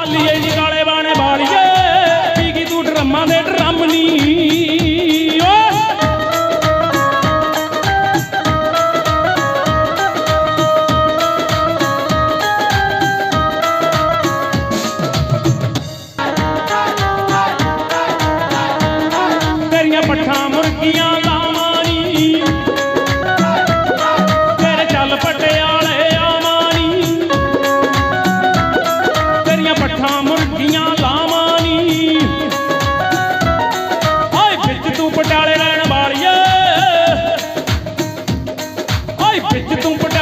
ਆਲੀਏ ਜੀ ਕਾਲੇ ਬਾਣੇ ਬਾਲੀਏ ਪੀ ਗਈ ਤੂੰ ਡਰਮਾਂ ਦੇ ਡਰਮ ਨੀ। ਓ। ਤੇਰੀਆਂ ਪੱਠਾਂ ਮੁਰਗੀਆਂ పిచ్చి తుంపట